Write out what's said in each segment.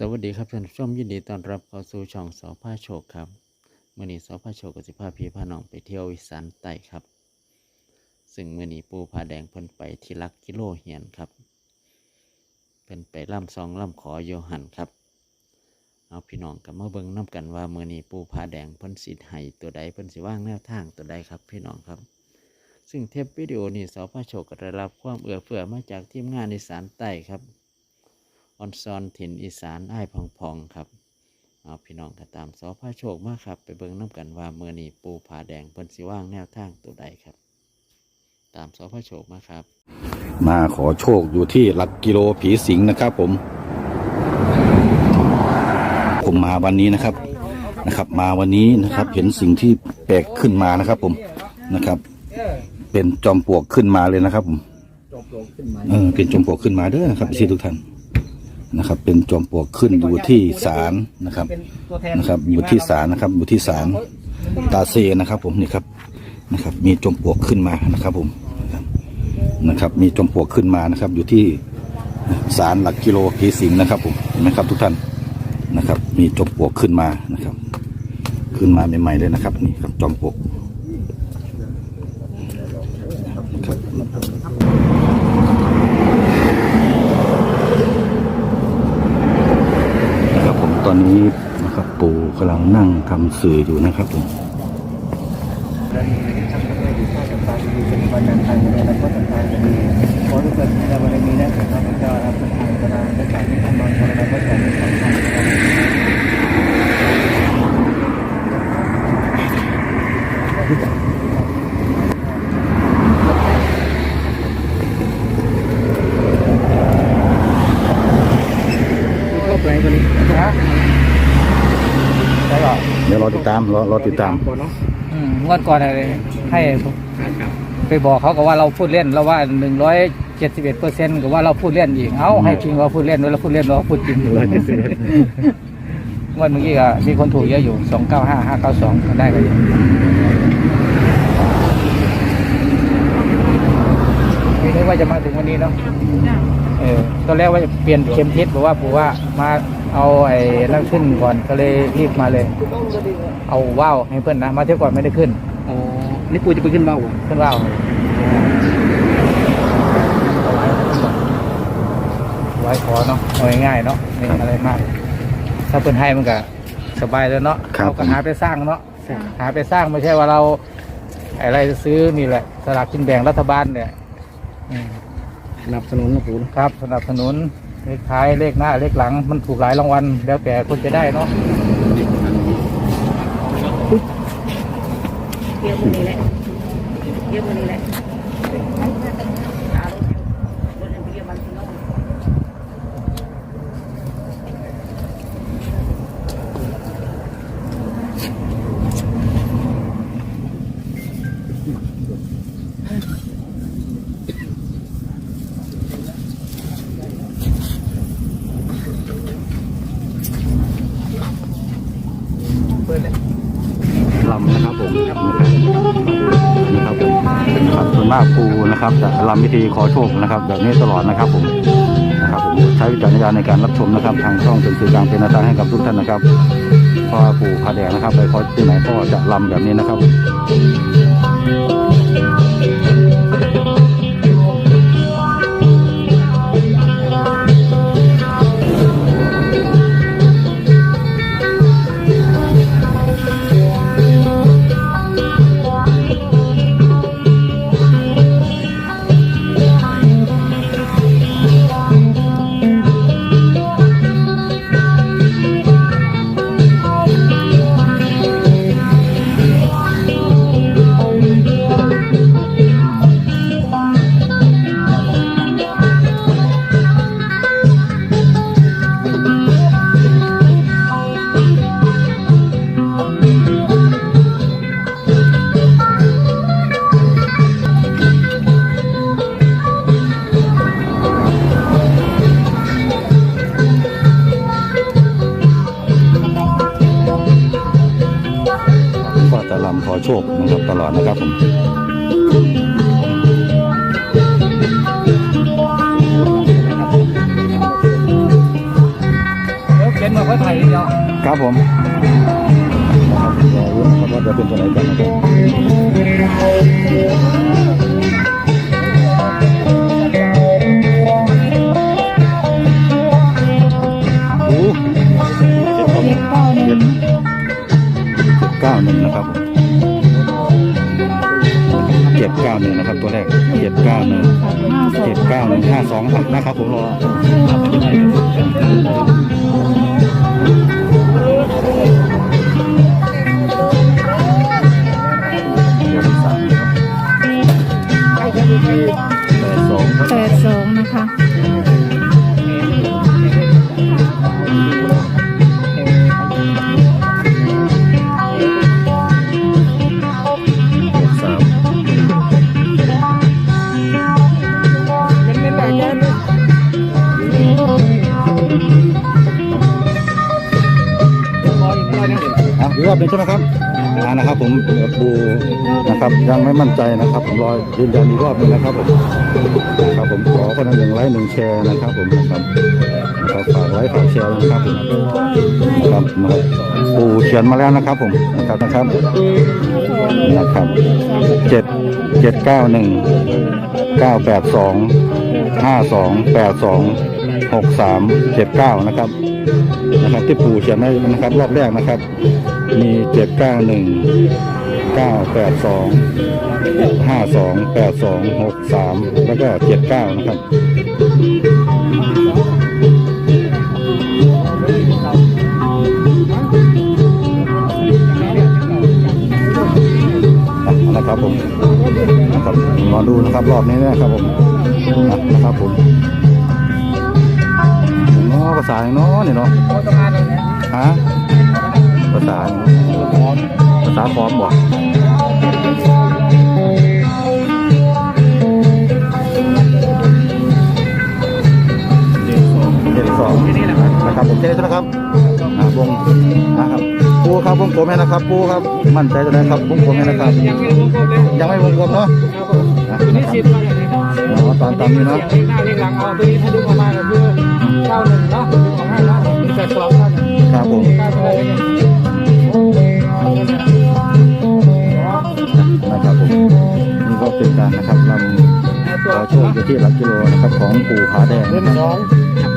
สวัสดีครับท่านผู้ชมยินดีต้อนรับเข้าสู่ช่องสอพาโชคครับมื่อนี้สอพาโชคกับสิพาพี่พาน้องไปเที่ยวอีสานใต้ครับ ซึ่งมื่อนี้ปูผาแดงเพิ่นไปที่ลักกิโลเฮียนครับเพิ่นไปล่ำซองล่ำขอโยหันครับ เอาพี่น้องกับมาเบิ่งน้กันว่ามื่อนี้ปูผาแดงเพิ่นสิให้ตัวใดเพิ่นสิว่างแนวทางตัวใดครับ พี่น้องครับ ซึ่งเทปวิดีโอนี้สอพาโชคก็ได้รับความเอื้อเฟื้อมาจากทีมงานอีสานใต้ครับ ออนซอนถิ่นอีสานไอ้พองพองครับ เอาพี่น้องก็ตามสอพาโชคมากครับ ไปเบิ่งน้ำกันว่าเมื่อนี้ปูผาแดงเพิ่นสิว่างแนวทางตัวใดครับ ตามสอพาโชคมากครับ มาขอโชคอยู่ที่หลักกิโลผีสิงนะครับผม ผมมาวันนี้นะครับนะครับ มาวันนี้นะครับเห็นสิ่งที่แปลกขึ้นมานะครับผมนะครับ เป็นจอมปลวกขึ้นมาเลยนะครับผมเออเป็นจอมปลวกขึ้นมาเด้อนะครับพี่ทุกท่าน นะครับ เป็นจอมปลวกขึ้นอยู่ที่ศาลนะครับนะครับอยู่ที่ศาลนะครับอยู่ที่ศาลตาเซนะครับ ผมนี่ครับนะครับ มีจอมปลวกขึ้นมานะครับ ผมนะครับ มีจอมปลวกขึ้นมานะครับ อยู่ที่ศาลหลักกิโลผีสิงนะครับ ผมเห็นไหมครับ ทุกท่านนะครับ มีจอมปลวกขึ้นมานะครับ ขึ้นมาใหม่ๆเลยนะครับ นี่ครับจอมปลวกครับ นี้นะครับปู่กำลังนั่งทำสื่ออยู่นะครับผมขอทุกคนในวันนี้นะครับพเจ้ารับทานกระดานและการที่ทำมาคนละก็จะมีความสำคัญก็แปลงตัวนี้นะได้หรอ เดี๋ยวรอติดตามรอรอติดตาม ก่อนเนาะอืมงวดก่อนอะไรให้ไปบอกเขาก็ว่าเราพูดเล่นเราว่าหนึ่งร้อยเจ็ดสิบเอ็ดเปอร์เซ็นต์ก็ว่าเราพูดเล่นอีกเอาให้จริงว่าพูดเล่นด้วยเราพูดเล่นเราพูดจริงงวดเมื่อกี้ก็มีคนถูกเยอะอยู่สองเก้าห้าห้าเก้าสองได้ก็เยอะไม่นึกว่าจะมาถึงวันนี้เนาะเออตอนแรกว่าจะเปลี่ยนเข็มทิศบอกว่าปู่ว่ามา เอาไอ้นั่งขึ้นก่อนก็เลยรีบมาเลย เอาว่าวให้เพื่อนนะมาเที่ยวก่อนไม่ได้ขึ้นอ๋อนี่ปูจะไปขึ้นเบาขึ้นว่าวไว้ขอเนาะเอาง่ายๆเนาะไม่อะไรมาก ถ้าเพื่อนให้มันก็สบายแล้วเนาะครับ เราก็หาไปสร้างเนาะหาไปสร้างไม่ใช่ว่าเราอะไรซื้อนี่แหละสลากกินแบ่งรัฐบาลเนี่ยอืมสนับสนุนนะปูครับสนับสนุน เลขท้ายเลขหน้าเลขหลัง มันถูกหลายรางวัลแล้วแต่คนจะได้เนาะเยอะกว่านี้แหละเยอะกว่านี้แหละ มากครูนะครับจะลำพิธีขอโชคนะครับ แบบนี้ตลอดนะครับผมนะครับผมใช้วิจารณญาณในการรับชมนะครับ ทางช่องเป็นสื่อกลางเป็นแนวทางให้กับทุกท่านนะครับพ่อปู่พาแดงนะครับ ไปขอที่ไหนก็จะลำแบบนี้นะครับ โชคนะครับตลอดนะครับผมห็นว่าเขาไทยเดียวครับผมนะครับรอรุ้นนะครับว่าจะเป็นตัวไหนกันนะครับ นะครับตัวแรกเจ็ดเก้าหนึ่งเจ็ดเก้าหนึ่งห้าสองนะครับผมรอแปดสองครับแปดสองนะคะ หนึงใช่ไหมครับอ่านะครับ ผมดูนะครับยังไม่มั่นใจนะครับ ผมรอยืนยันอีกรอบหนึงนะครับผมครับผมขอคนละหนึ่งไลค์หนึ่งแชร์นะครับ ผมนะครับนะครับฝากไลค์ฝากแชร์นะครับผมนะครับนะครับปูเขียนมาแล้วนะครับ ผมนะครับนะครับนะครับเจ็ดเจ็ดเก้าหนึ่งเก้าแปดสองห้าสองแปดสองหกสามเจ็ดเก้านะครับนะครับที่ปู่เขียนไว้นะครับ รอบแรกนะครับ มีเจ็ดเก้าหนึ่งเก้าแปดสองห้าสองแปดสองหกสามแล้วก็เจ็ดเก้านะครับอะนะครับผมนะครับรอดูนะครับรอบนี้นะครับผมอะนะครับผมเนาะภาษาเนาะนี่เนาะฮะ ภาษาภาษาฟอมบอกเจ็ดสองนะครับผมเจ๊นะครับอ่าวงนะครับปูครับวงกลมให้นะครับปูครับมั่นใจจะได้ครับวงกลมให้นะครับ ยังไม่วงกลมเนาะตัวนี้สิรับบมาอย่างนี้อ๋อตามตามนี้เนาะท้ายหลังเอาตัวนี้ถ้าดึงออกมาก็คือเก้าหนึ่งเนาะดึงออกมาเนาะมีแปดสองเก้าหนึ่งครับผม นี่ยนะครับผมนี่ก็เป็นการนะครับนำตัวขอโชคอยู่ที่หลักกิโลนะครับของปู่ผาแดงเล่นนะครับ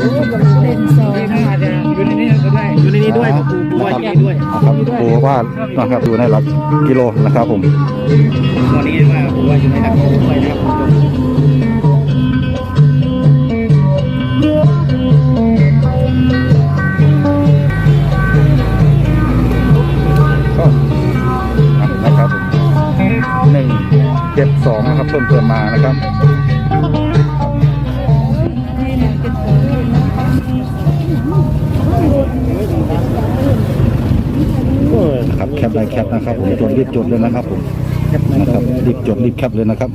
สองเป็นสองเล่นอาจจะอยู่ในนี้ก็ได้อยู่ในนี้ด้วยปูปูว่าอย่างนี้ด้วยครับปู่ว่านะครับอยู่ในหลักกิโลนะครับผมตอนนี้ว่าปูว่าอยู่ในนักกิโลด้วยนะครับ เจ็ดสองนะครับเพิ่มเติมมานะครับนะครับแคปได้แคปนะครับผมจดรีบจดเลยนะครับผมนะครับรีบจดรีบแคปเลยนะครับ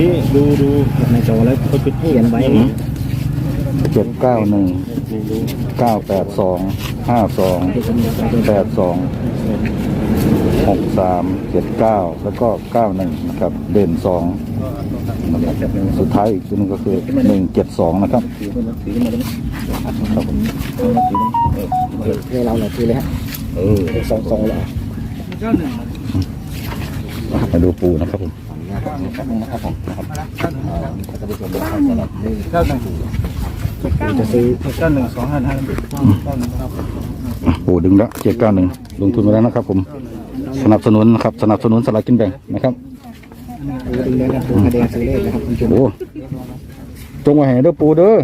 นี่ดูดูในจอแล้วเขาจุดเขียนไว้เจ็ดเก้าหนึ่งเก้าแปดสองห้าสองแปดสอง หกสามเจ็ดเก้าแล้วก็เก้าหนึ่งนะครับ เด่นสองนะครับสุดท้ายอีกตัวหนึงก็คือหนึ่งเจ็ดสองนะครับครับผมให้เราหน่อยทีเลยฮะเออสองสองแล้วเก้าหนึ่งมาดูปูนะครับผมนะครับผมนะครับเก้าหนึ่งจะซื้อเก้าหนึ่งสองห้าห้าเก้าหนึ่งครับปูดึงแล้วเจ็ดเก้าหนึ่งลงทุนไปแล้วนะครับผม สนับสนุนนะครับสนับสนุนสลากกินแบ่งนะครับดูดึงเลยนะปูคะแนนซื้อเลขนะครับคุณผู้ชมโอ้จงไว้ให้เด้อปูเด้อ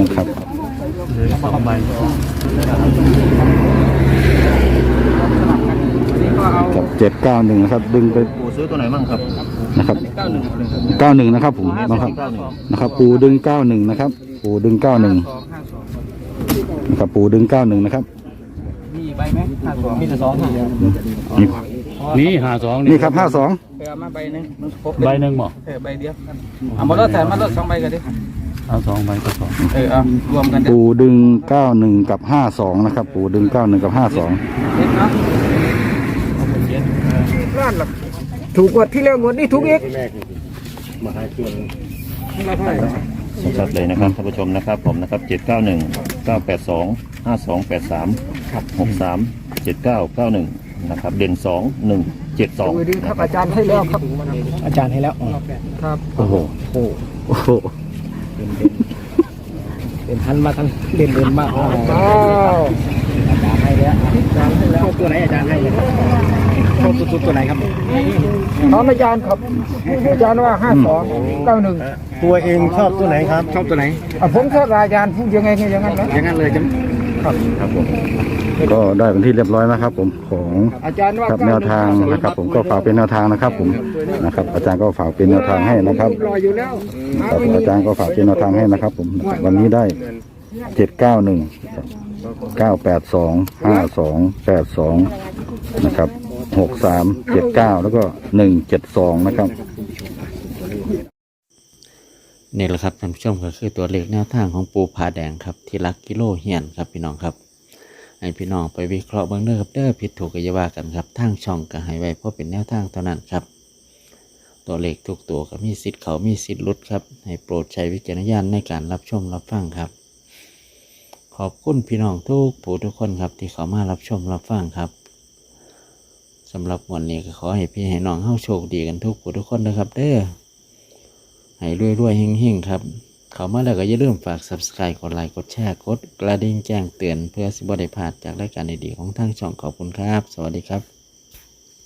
นะครับสองใบนี่ก็เอากับเจ็ดเก้าหนึ่งนะครับ ดึงไปปูซื้อตัวไหนบ้างครับนะครับเก้าหนึ่งเลยครับเก้าหนึ่งนะครับผมนะครับนะครับ ปูดึงเก้าหนึ่งนะครับ ปูดึงเก้าหนึ่งสองห้าสองนะครับปูดึงเก้าหนึ่งนะครับ มีใบไหมห้าสองมีแต่สองห้านี่นี่หาสองนี่ครับห้าสองไปเอามาใบหนึ่งมันครบใบหนึ่งบ่เออใบเดียวเอามาลดแต่มาลดสองใบกันดิเอาสองใบก็สองเออเอารวมกันเด็ดปูดึงเก้าหนึ่งกับห้าสองนะครับ ปูดึงเก้าหนึ่งกับห้าสองเนาะล้านหรอกถูกกว่าที่แล้วหมดนี่ถูกอีกมาให้เครื่องเราเท่าไหร่ชัดๆเลยนะครับท่านผู้ชมนะครับผมนะครับเจ็ดเก้าห นึ่งเก้าแปดสองห้าสองแปดสามหกสามเจ็ดเก้าเก้าหนึ่งนะครับ เด่นสองหนึ่งเจ็ดสองครับอาจารย์ให้แล้วครับอาจารย์ให้แล้วครับโอ้โหโอ้โอ้โหเป็นทันมาทันเด่นเด่นมากอาจารย์ให้แล้วอาจารย์ให้แล้วชอบตัวไหนอาจารย์ให้ชอบสุดๆตัวไหนครับน้องอาจารย์ครับอาจารย์ว่าห้าสองเก้าหนึ่งตัวเองชอบตัวไหนครับ ชอบตัวไหนผมชอบอาจารย์พูดยังไงก็อย่างนั้นนะอย่างนั้นเลย จะก็ได้เป็นที่เรียบร้อยนะครับ ผมของอาจารย์ว่ากับแนวทางนะครับ ผมก็ฝากเป็นแนวทางนะครับ ผมนะครับ อาจารย์ก็ฝากเป็นแนวทางให้นะครับรออยู่แล้วครับอาจารย์ก็ฝากเป็นแนวทางให้นะครับ ผมนะครับวันนี้ได้เจ็ดเก้าหนึ่งเก้าแปดสองห้าสองแปดสองนะครับหกสามเจ็ดเก้าแล้วก็หนึ่งเจ็ดสองนะครับ นี่แหละครับท่านผู้ชมก็คือตัวเลขแนวทางของปูผาแดงครับที่รักกิโลเฮียนครับพี่น้องครับให้พี่น้องไปวิเคราะห์เบ้างเด้อครับเด้อผิดถูกก็อย่าว่ากันครับทางช่องก็ให้ไว้เพราะเป็นแนวทางเท่านั้นครับ ตัวเลขทุกตัวก็มีสิทธิ์เขามีสิทธิ์ลดครับ ให้โปรดใช้วิจารณญาณในการรับชมรับฟังครับ ขอบคุณพี่น้องทุกผู้ทุกคนครับที่เขามารับชมรับฟังครับสำหรับวันนี้ก็ขอให้พี่ให้น้องเฮาโชคดีกันทุกผู้ทุกคนนะครับ เด้อ ให้รวยๆเฮงๆครับ เขามาแล้วก็อย่าลืมฝาก subscribe กดไลค์กดแชร์กดกระดิ่งแจ้งเตือนเพื่อสิบได้พลาดจากรายการดีๆของทางช่องขอบคุณครับ สวัสดีครับ